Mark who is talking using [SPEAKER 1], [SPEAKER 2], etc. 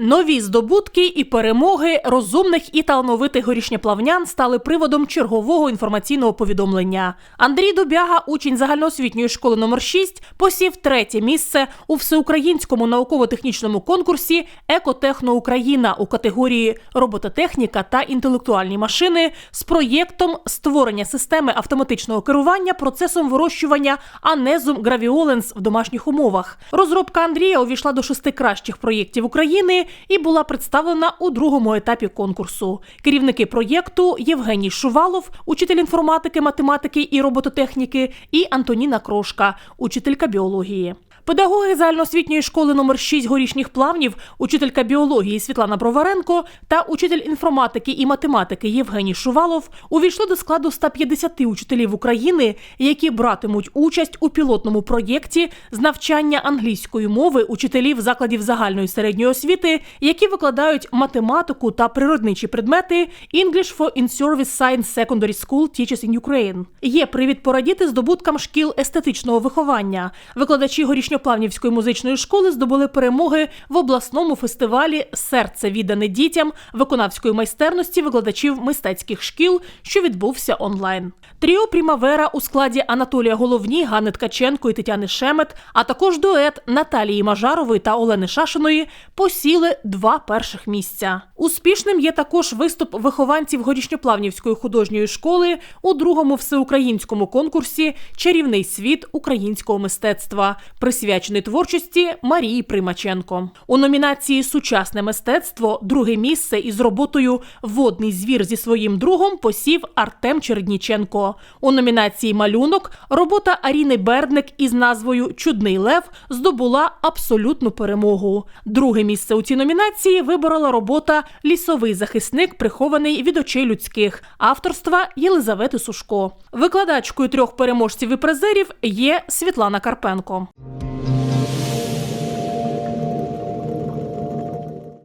[SPEAKER 1] Нові здобутки і перемоги розумних і талановитих горішньоплавнян стали приводом чергового інформаційного повідомлення. Андрій Дубяга, учень загальноосвітньої школи номер 6, посів третє місце у всеукраїнському науково-технічному конкурсі Екотехно Україна у категорії робототехніка та інтелектуальні машини з проєктом створення системи автоматичного керування процесом вирощування Анезум гравіоленс в домашніх умовах. Розробка Андрія увійшла до шести кращих проєктів України і була представлена у другому етапі конкурсу. Керівники проєкту Євгеній Шувалов, учитель інформатики, математики і робототехніки, і Антоніна Крошка, учителька біології. Педагоги загальноосвітньої школи номер 6 горішніх плавнів, учителька біології Світлана Броваренко та учитель інформатики і математики Євгеній Шувалов увійшли до складу 150 учителів України, які братимуть участь у пілотному проєкті з навчання англійської мови учителів закладів загальної середньої освіти, які викладають математику та природничі предмети English for In-Service Science Secondary School Teachers in Ukraine. Є привід порадіти здобуткам шкіл естетичного виховання. Викладачі горішньоплавнівської музичної школи здобули перемоги в обласному фестивалі Серце віддане дітям виконавської майстерності викладачів мистецьких шкіл, що відбувся онлайн. Тріо Прімавера у складі Анатолія Головні, Ганни Ткаченко і Тетяни Шемет, а також дует Наталії Мажарової та Олени Шашиної посіли два перших місця. Успішним є також виступ вихованців горішньоплавнівської художньої школи у другому всеукраїнському конкурсі Чарівний світ українського мистецтва, присвячений творчості Марії Примаченко. У номінації Сучасне мистецтво друге місце із роботою Водний звір зі своїм другом посів Артем Чередніченко. У номінації Малюнок робота Аріни Бердник із назвою Чудний лев здобула абсолютну перемогу. Друге місце у цій номінації виборола робота Лісовий захисник, прихований від очей людських авторства Єлизавети Сушко. Викладачкою трьох переможців і призерів є Світлана Карпенко.